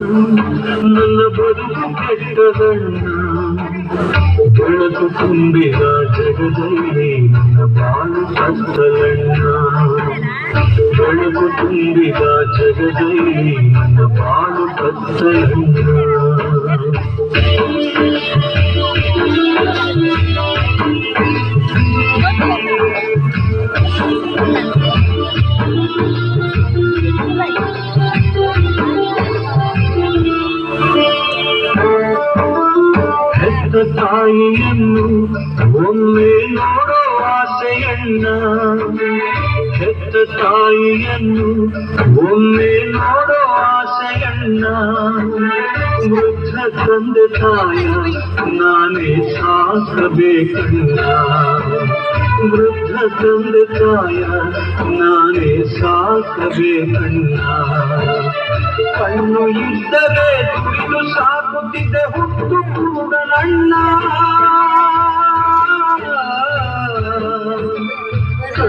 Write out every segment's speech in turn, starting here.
ನನ್ನ ಬದುಕು ಕೆಟ್ಟದಣ್ಣ. ಬೆಳಕು ತುಂಬಿದ ಜಗದಲ್ಲಿ ನನ್ನ ಬಾಳು ಕತ್ತಲಣ್ಣ ಬೆಳಕು ತುಂಬಿದ ಜಗದಲ್ಲಿ ನನ್ನ ಬಾಳು ಕತ್ತಲಣ್ಣ ಹೆತ್ತ ಒಮ್ಮೆ ನೋಡೋ ಆಸೆಯನ್ನ, ಹೆತ್ತ ತಾಯಿಯನ್ನು ಒಮ್ಮೆ ನೋಡೋ ಆಸೆಯನ್ನ, ವೃದ್ಧ ತಂದೆ ತಾಯ ನಾನೇ ಸಾಕಬೇಕಣ್ಣ ವೃದ್ಧ ತಂದೆ ತಾಯ ನಾನೇ ಸಾಕಬೇಕಣ್ಣ ಕಣ್ಣು ಇದ್ದರೆ ತುಳಿದು ಸಾಕುತ್ತಿದ್ದೆ ಹುಟ್ಟು ಕೂಡ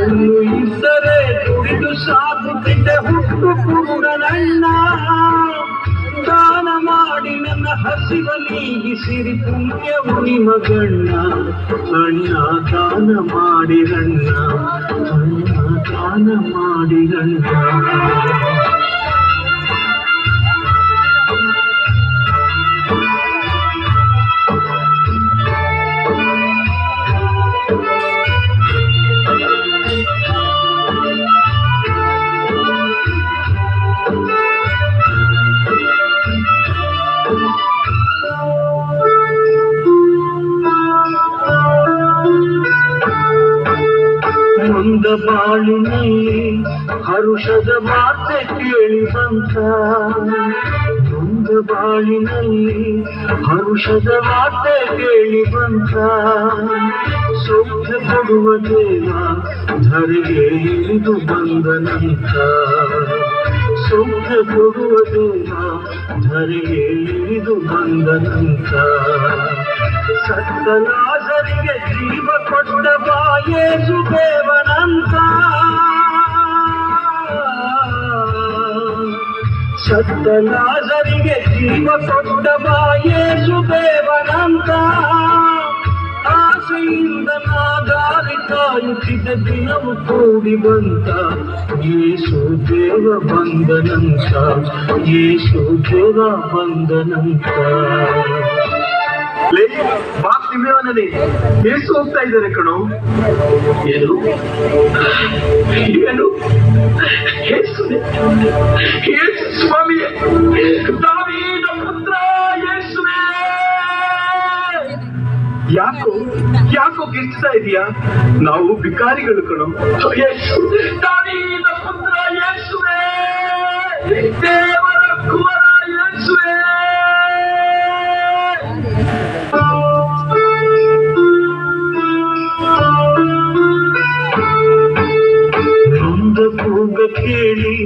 ಕಣ್ಣು ಇದ್ದರೆ ದುಡಿದು ಸಾಕುತ್ತಿದ್ದೆ ಹುಟ್ಟು ಕೂಡ ನನ್ನ. ದಾನ ಮಾಡಿ ನನ್ನ ಹಸಿವ ನೀಗಿಸಿರಿ ಪುಣ್ಯವು ನಿಮಗಣ್ಣ ಅಣ್ಣ ದಾನ ಮಾಡಿರಣ್ಣ ಅಣ್ಣ ದಾನ ಮಾಡಿರಣ್ಣ ಹರುಷದ ಮಾತೆ ಕೇಳಿ ಬಂತ ಒಂದು ಬಾಳಿನಲ್ಲಿ ಹರುಷದ ಮಾತೆ ಕೇಳಿ ಬಂತ ಸೌಖ್ಯ ಕೊಡುವ ದೇವ ಧರೆಗೆ ಇಳಿದು ಬಂದನಂತ ಸೌಖ್ಯ ಕೊಡುವ ದೇವ ಧರೆಗೆ ಇಳಿದು ಬಂದನಂತ ಸತ್ತನಾಸರಿಗೆ ಜೀವ ಕೊಟ್ಟ ಬಾಯೇಸು ದೇವನಂತ. ಸತ್ತಲಾಸರಿಗೆ ಜೀವ ಕೊಟ್ಟ ಬಾಯೇಸು ದೇವನಂತ ಆಸೆಯಿಂದ ನಾಗಾರಿ ಕಾಯುತ್ತಿದ್ದ ದಿನವು ಕೂಡಿ ಬಂತ ಯೇಸು ದೇವ ಬಂದನಂತ ಯೇಸು ದೇವ ಬಂದನಂತ ಲೇ ಬಾಪ್ ತಿಮ್ಮೇವನಲ್ಲಿ ಏಸು ಹೋಗ್ತಾ ಇದ್ದಾರೆ ಕಣೋ ಏನು ಏನು ಯೇಸುವೆ ಯೇಸು ಸ್ವಾಮಿ ಯಾಕೋ ಯಾಕೋ ಗಿರ್ಚ್ತಾ ಇದೀಯಾ? ನಾವು ಭಿಕಾರಿಗಳು ಕಣೋ. ಯೇಸು. ದಾವೀದ ಪುತ್ರ ದೇವರ ಕೇಳಿ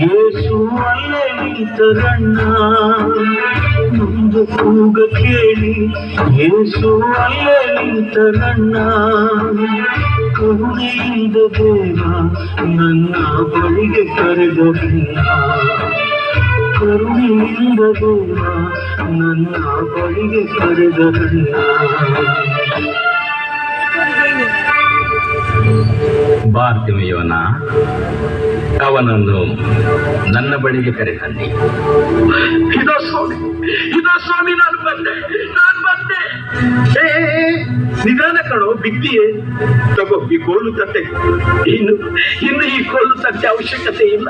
ಯೇಸು ಅಲ್ಲೇ ನಿಂತರಣ್ಣ ನೊಂದ ಕೂಗ ಕೇಳಿ ಯೇಸು ಅಲ್ಲೇ ನಿಂತರಣ್ಣ ಕರುಣೆಯಿಂದ ದೇವ ನನ್ನ ಬಳಿಗೆ ಕರೆದರಣ್ಣ ಕರುಣೆಯಿಂದ ದೇವ ನನ್ನ ಬಳಿಗೆ ಕರೆದರಣ್ಣ ಬಾರ್ತಿಮೆಯವನ ಅವನನ್ನು ನನ್ನ ಬಳಿಗೆ ಕರೆತನ್ನಿ. ಇದೋ ಸ್ವಾಮಿ ಇದೋ ಸ್ವಾಮಿ ನಾನು ಬಂದೆ ನಾನು ಬಂದೆ. ಏ, ನಿಧಾನ ಕಣೋ ಬಿದ್ದಿಯೇ? ತಗೋ ಈ ಕೋಲು ತಟ್ಟೆ. ಇನ್ನು ಇನ್ನು ಈ ಕೋಲು ತಟ್ಟೆ ಅವಶ್ಯಕತೆ ಇಲ್ಲ.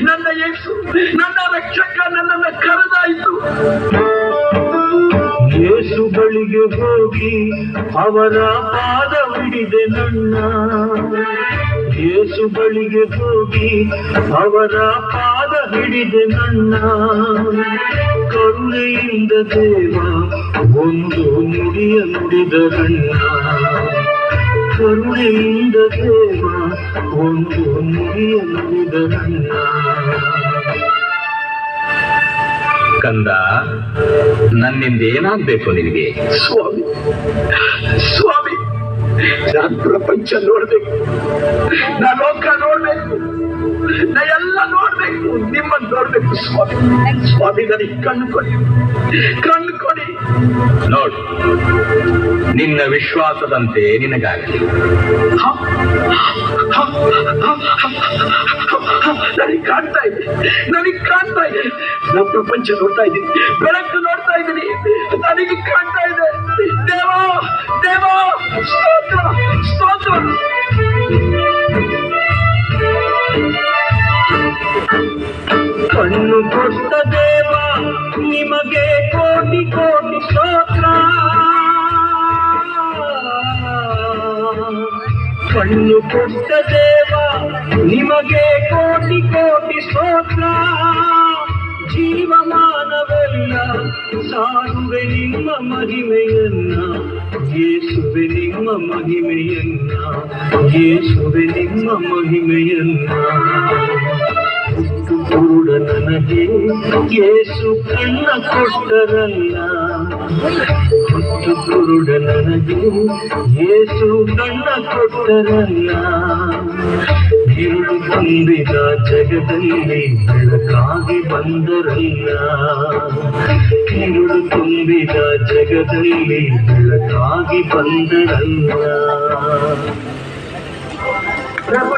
ನನ್ನ ಯೇಸು ನನ್ನ ರಕ್ಷಕ ನನ್ನನ್ನು ಕರೆದಾಯಿತು. ಯೇಸು ಬಳಿಗೆ ಹೋಗಿ ಅವರ ಪಾದ ಹಿಡಿದೆ ನನ್ನ. ಯೇಸು ಬಳಿಗೆ ಹೋಗಿ ಅವರ ಪಾದ ಹಿಡಿದೆ ನನ್ನ. ಕರುಣೆಯಿಂದ ದೇವ ಒಂದು ನುಡಿಯ ನುಡಿದರಣ್ಣ ಕರುಣೆಯಿಂದ ದೇವ ಒಂದು ನುಡಿಯ ನುಡಿದರಣ್ಣ ಕಂದ ನನ್ನಿಂದ ಏನಾಗ್ಬೇಕು ನಿನಗೆ? ಸ್ವಾಮಿ ಸ್ವಾಮಿ ನಾನು ಪ್ರಪಂಚ ನೋಡ್ಬೇಕು. ನಾ ಲೋಕ ನೋಡ್ಬೇಕು. ನಾ ಎಲ್ಲ ನೋಡ್ಬೇಕು. ನಿಮ್ಮನ್ನು ನೋಡ್ಬೇಕು ಸ್ವಾಮಿ. ಸ್ವಾಮಿ ನನಗೆ ಕಣ್ಣು ಕೊಡಿ. ಕಣ್ಣು ಕೊಡಿ. ನೋಡು ನಿನ್ನ ವಿಶ್ವಾಸದಂತೆ ನಿನಗಾಗಲಿ? ನನಗೆ ಕಾಣ್ತಾ ಇದೆ. ನನಗೆ ಕಾಣ್ತಾ ಇದೆ. ನಾ ಪ್ರಪಂಚ ನೋಡ್ತಾ ಇದ್ದೀನಿ. ಬೆಳಕು ನೋಡ್ತಾ ಇದ್ದೀನಿ. ನನಗೆ ಕಾಣ್ತಾ ಇದೆ. ದೇವ, ಸ್ತೋತ್ರ ಸ್ತೋತ್ರ. ಕಣ್ಣು ಕೊಟ್ಟ ದೇವ, ನಿಮಗೆ ಕೋಟಿ ಕೋಟಿ ಸ್ತೋತ್ರ. ಕಣ್ಣು ಕೊಟ್ಟ ದೇವ, ನಿಮಗೆ ಕೋಟಿ ಕೋಟಿ ಸ್ತೋತ್ರ. ಜೀವಮಾನವೆಲ್ಲ ಸಾರುವೆ ನಿಮ್ಮ ಮಹಿಮೆಯನ್ನ. ಯೇಸುವೆ ನಿಮ್ಮ ಮಹಿಮೆಯನ್ನ ಯೇಸುವೆ ನಿಮ್ಮ ಮಹಿಮೆಯನ್ನ. ಕುರುಡ ನನಗೆ ಯೇಸು ಕಣ್ಣ ಕೊಟ್ಟರಲ್ಲ. ಹುಟ್ಟು ಕುರುಡ ನನಗೆ ಯೇಸು ಕಣ್ಣ ಕೊಟ್ಟರಲ್ಲ. ಇರುಳು ತುಂಬಿದ ಜಗದಲ್ಲಿ ಬೆಳಕಾಗಿ ಬಂದರಲ್ಲ ಇರುಳು ತುಂಬಿದ ಜಗದಲ್ಲಿ ಬೆಳಕಾಗಿ ಬಂದರಲ್ಲ ಪ್ರಭು